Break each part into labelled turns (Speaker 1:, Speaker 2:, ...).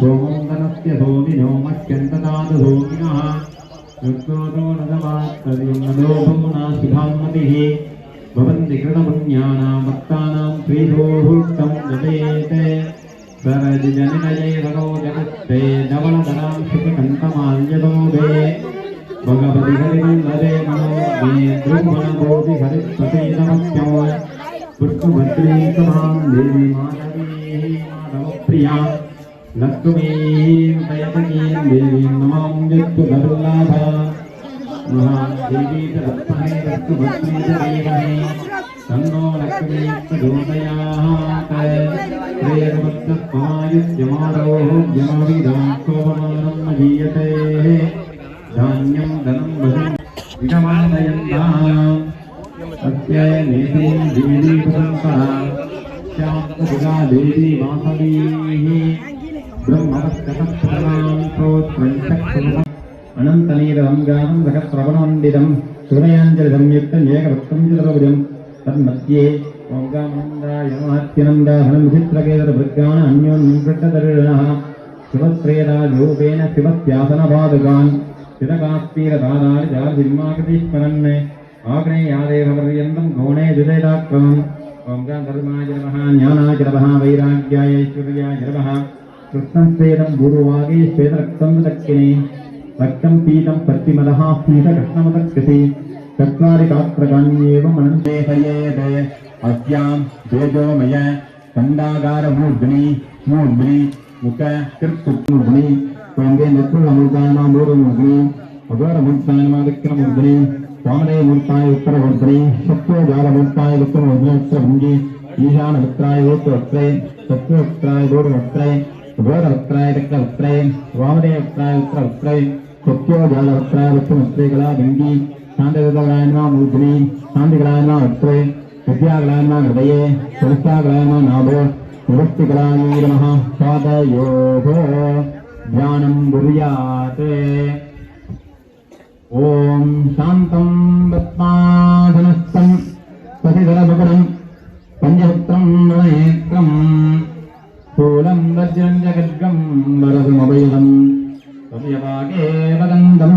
Speaker 1: गोमङ्गनस्य भूमिनो मत्यन्तदाद भूमिनः ऋग्गोदो नदमात्तर्यम्नलोभमुना सुधान्मतिः भवन्ति कृतपुण्यानां भक्तानां प्रीतोभुक्तं जपेत् सरजनिनये भगो जगत्ते धवलधरां सुखकन्तमाल्यदोदे भगवति हरिवल्लभे मनोज्ञे द्रुवणभोधि हरिपते नमस्यो पुष्पभद्रीं सभां देवी माधवी माधवप्रिया నష్టమీం పయతకీం దేవీం నమాం యత్తు గరుల్లాభ మహాదేవీ దత్తమై దత్తు భక్తి దేవహే తన్నో లక్ష్మీ దోదయాత్ ప్రేరవత్త పాయుజ్యమారోహ యమావిదాం కోపమానం మహీయతే ధాన్యం ధనం భజం విగమాదయంతాం సత్యై నేతి దేవీ ప్రసంసా శాంతభుగా దేవీ వాసవీ अनन्तनीरं गानं रकप्रवणमण्डितं सूर्याञ्जलिसंयुक्तम् एकवक्तञ्जलभुजं तन्मध्ये ओङ्गानन्दायमात्यनन्दाहनमुचित्रकेतरभृगान् अन्योन्यकृष्णतरुणः शिवप्रेरारूपेण शिवस्यासनपादुकान् चिरकास्तीरधारारिजार्भिर्माकृतिष्मरन् आग्नेयादेवपर्यन्तं गोणे जुलेदाक्रमम् ओङ्गान् धर्माय नमः ज्ञानाय नमः वैराग्याय ऐश्वर्याय नमः கிருஷ்ணம் ஸ்வேதம் பூர்வாகே ஸ்வேதரக்தம் தக்கினே ரக்தம் பீதம் பத்திமதः பீத கிருஷ்ணமதக்கிருதி चत्वारि गात्रगान्येव मनुदेहयेद अस्यां तेजोमय खण्डागारमूर्ध्नि मूर्ध्नि मुख कृत्मूर्ध्नि त्वङ्गे नत्वमूर्धानामूर्मूर्ध्नि अघोरमूर्धानमादिक्रमूर्ध्नि वामने मूर्ताय उत्तरमूर्ध्नि सत्त्वजालमूर्ताय उत्तरमूर्ध्नि उत्तरभुङ्गि ईशानमित्राय ओत्रवक्त्रे सत्त्ववक्त्राय दूरवक्त्रे ಗೋರವತ್ರಾಯ ಚಕ್ರವತ್ರಾಯ ವಾಮದೇವತ್ರಾಯ ಉತ್ತರವತ್ರಾಯ ಸತ್ಯೋ ಜಾಲವತ್ರಾಯ ವಸ್ತುವಸ್ತ್ರೇಗಳ ಗಂಗಿ சாந்தவிதகளாயமா மூர்த்தினி சாந்திகளாயமா அற்று வித்யாகளாயமா ஹிருதயே சுருத்தாகளாயமா நாபோ நிவஸ்திகளாயி நம பாதயோகோ தியானம் குருயாத்தே ஓம் சாந்தம் பத்மாதனஸ்தம் பதிதரபுரம் பஞ்சபுத்திரம் மணேத்திரம் వజ్రం వజ్రం జగద్గం వరసుమభయదం తవ్యవాగే వదంతం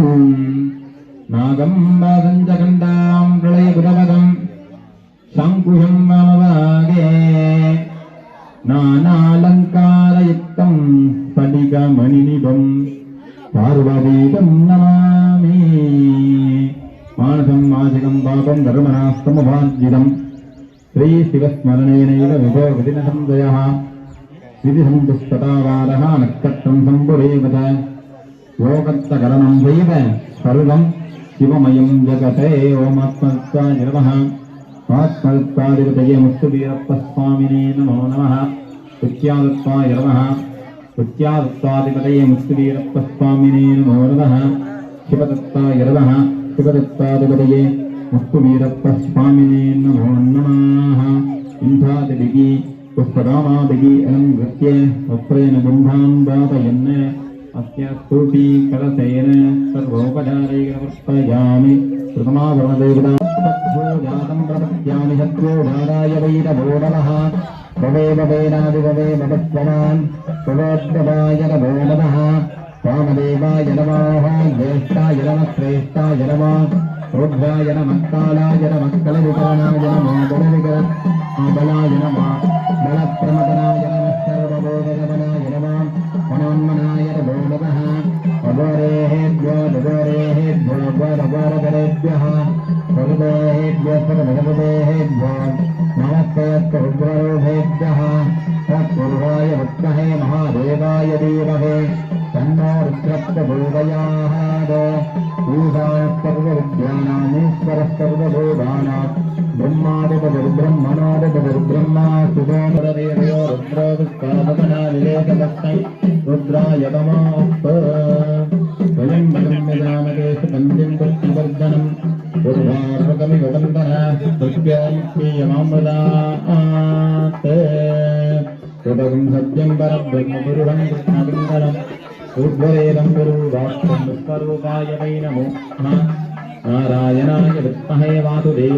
Speaker 1: నాగం వాదం జగండాం ప్రళయపురపదం శంకుశం వామవాగే నానాలంకారయుక్తం స్ఫటికమణినిభం పార్వదీపం నమామి. మానసం మాసికం పాపం ధర్మనాస్తమభాజితం శ్రీశివస్మరణేనైవ విభో విధిన సంశయ. ఇది సంతుష్టతావారः నక్షత్రం సంపురేవత లోకత్తకరణం వైవ సర్వం శివమయం జగతే ఓమాత్మత్వాయ నమః ఆత్మత్వాధిపతయే ముక్తువీరప్పస్వామినే నమో నమః నిత్యాదత్వాయ నమః నిత్యాదత్వాధిపతయే ముక్తువీరప్పస్వామినే నమో నమః శివదత్తాయ నమః శివదత్తాధిపతయే ముక్తువీరప్పస్వామినే నమో నమః ఇంధాదికి पुष्पदामादिगी अलं नृत्ये वस्त्रेण बुम्भां दातयन् अत्यस्तूपी कलशेन सर्वोपचारैर्वर्तयामि श्रुतमाभरणदेवताभोजातं प्रपत्यामि शत्रोधाराय वैरभो नमः भवे भवेनादिभवे भवत्वनान् भवेद्भवाय नमो नमः वामदेवाय नमः ज्येष्ठाय नमः श्रेष्ठाय नमः రుద్రాయ నమస్కారాయ నమస్కల వికరణాయ నమో బల వికర బలాయ నమ बलप्रमदनाय सर्वबोधगमनाय नवान् पनान्मनाय गोधवः पदरेःभ्य भगवरेःभ्य वरवरपरेभ्यः सर्वेभ्य सर्वेःभ्य नमस्तेद्ररोधेभ्यः सत्पुरुय उक्तःहे महादेवाय देवहे सन्मारुद्रप्तभोधयापर्वविद्यानामीश्वरः पर्वभूतानाम् दरिद्रम् मनोद दरिद्रम् मा सुगोमरदेवयो रुद्रो दुःखापकना विवेकदत्तै रुद्राय गमोऽप्प स्वयम् वदम् यजामदेश बन्धिम् पुष्टिवर्धनम् पूर्वार्भकमिव वन्दना दुष्प्यायुक्तीयमामृदात् कृतकम् सत्यम् परब्रह्मपुरुषम् कृष्णबिन्दनम् ऊर्ध्वरेदम् गुरुवाक्यम् विश्वरूपाय वै नमो नारायणाय विद्महे वासुदेव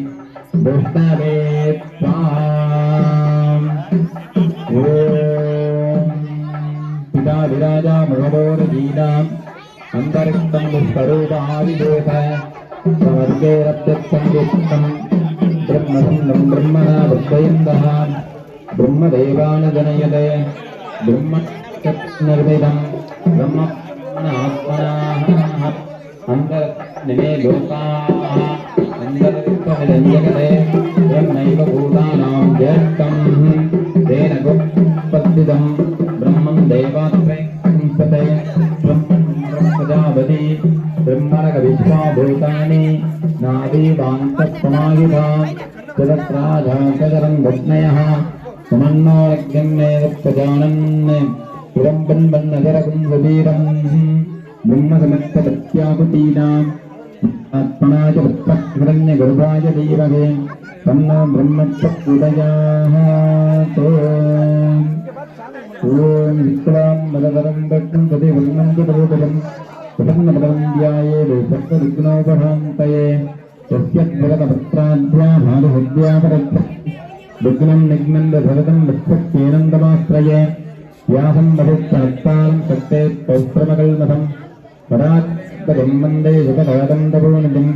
Speaker 1: புத்தவே பாம் ஓம். பிதா விராஜா மகபோர கீதாம் அந்தரிக்தம் ஸ்வரூபாதிதேவ ஸ்வர்கே ரத்தம் பிரம்மசந்தம் பிரம்மணா விஷ்வயந்தः பிரம்மதேவான ஜனயதே பிரம்ம जगते ब्रह्मैव भूतानां ज्येष्ठं तेन गुप्पत्तिदं ब्रह्मं देवात्मसते प्रजापति ब्रह्मणकविश्वा भूतानि नादीवान्तसमायुधा जगत्राजाकरं भग्नयः समन्नोरग्निमेव प्रजानन् पुरं बन्वन्नगरकुं सुवीरं ब्रह्मसमस्तवत्याकुतीनाम् ஆத்மனாய வித்மகிரண்ய கருபாய தீரகே தன்னோ பிரம்மத்துடையாக ஓம் விக்லாம் பலதரம் பெற்றும் ததை வர்ணந்து பலோபரம் பிரபன்ன பலந்தியாயே சர்வ விக்னோபராந்தயே यस्य भरतपत्राद्या भानुहद्यापरत् विघ्नं निघ्नं भरतं वत्सत्येनन्दमाश्रये व्यासं बहुत्तहत्तां सत्ते पौत्रमकल्मथं परात् ब्रह्मण्डे जगदादण्डपूर्णिम्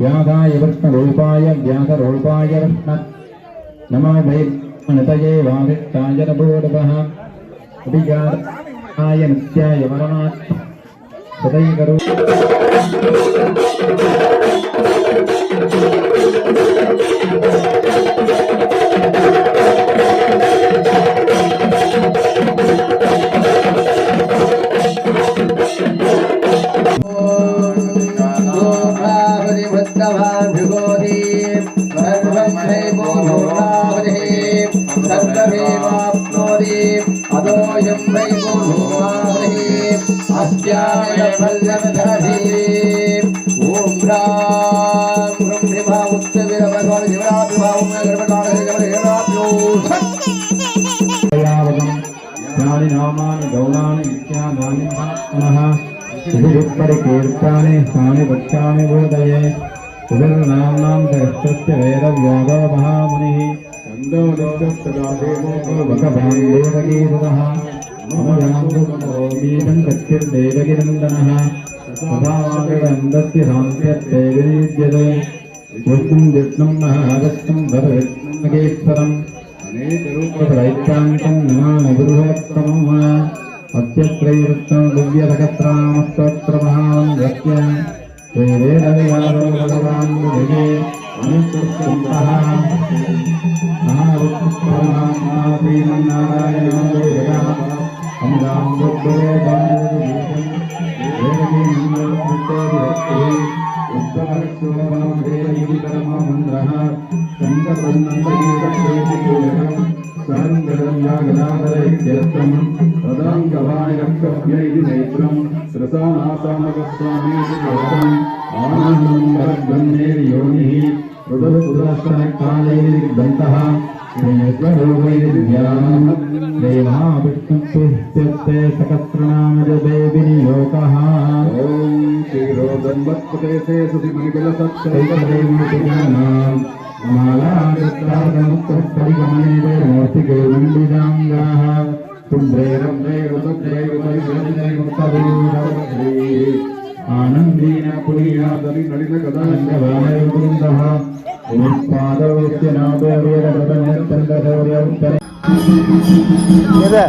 Speaker 1: व्यासाय वृष्णरूपाय व्यासरूपाय वृष्ण नमो वै अनतये वाविष्टाय रपूडवः अभिजाय नित्याय वरणात् सदैकरो Thank you.
Speaker 2: ओम राम ब्रह्मा उत्तर भगवान देवराज भाव में गर्भकाल है जब देवराप्यो
Speaker 1: सत्यावदम यानि नामानि गौणानि नित्यानानि महात्मनः कीर्तानि तानि वक्ष्यामि बोधये उदरनाम्नां सहस्रस्य वेदव्यादो महामुनिः
Speaker 3: छन्दो नित्यस्तदा देवो भगवान् देवगीरुदः मम रामो गीतं
Speaker 1: सत्यं देवगिरन्दनः
Speaker 3: स्वभावागन्दस्य
Speaker 1: रामस्य तैगरीद्यते
Speaker 3: पुष्पं
Speaker 1: जिष्णुं नागस्तं भवेत्मगेश्वरम्
Speaker 3: अनेकरूपदैत्यान्तं
Speaker 1: नमामि गुरुहोत्तमम् अत्यत्रैवृत्तं दिव्यभगत्रामस्तोत्रमहावन्द्रस्य श्रीवेदविहारो भगवान् विजये
Speaker 3: अनुसृष्टन्तः
Speaker 1: महावृत्तमानारायणो देवः अङ्गाङ्गुर्गुरे
Speaker 3: ஆனந்தம் வரத்வன்னேர் யோனிः
Speaker 1: ருதசுதாசனக்காலையில் தந்தः देहाभिष्कृते सकत्रनामजदेविनियोगः
Speaker 3: ॐ श्रीरोदम्बत्कृते सुधिमङ्गलसत्सैकदेवीतिजानाम् मालादित्रादमुक्तपरिगमने
Speaker 1: मूर्तिके मण्डिताङ्गाः आनन्दीन पुरीणादरि
Speaker 3: नलिनकदाङ्गवायुवृन्दः
Speaker 2: எதை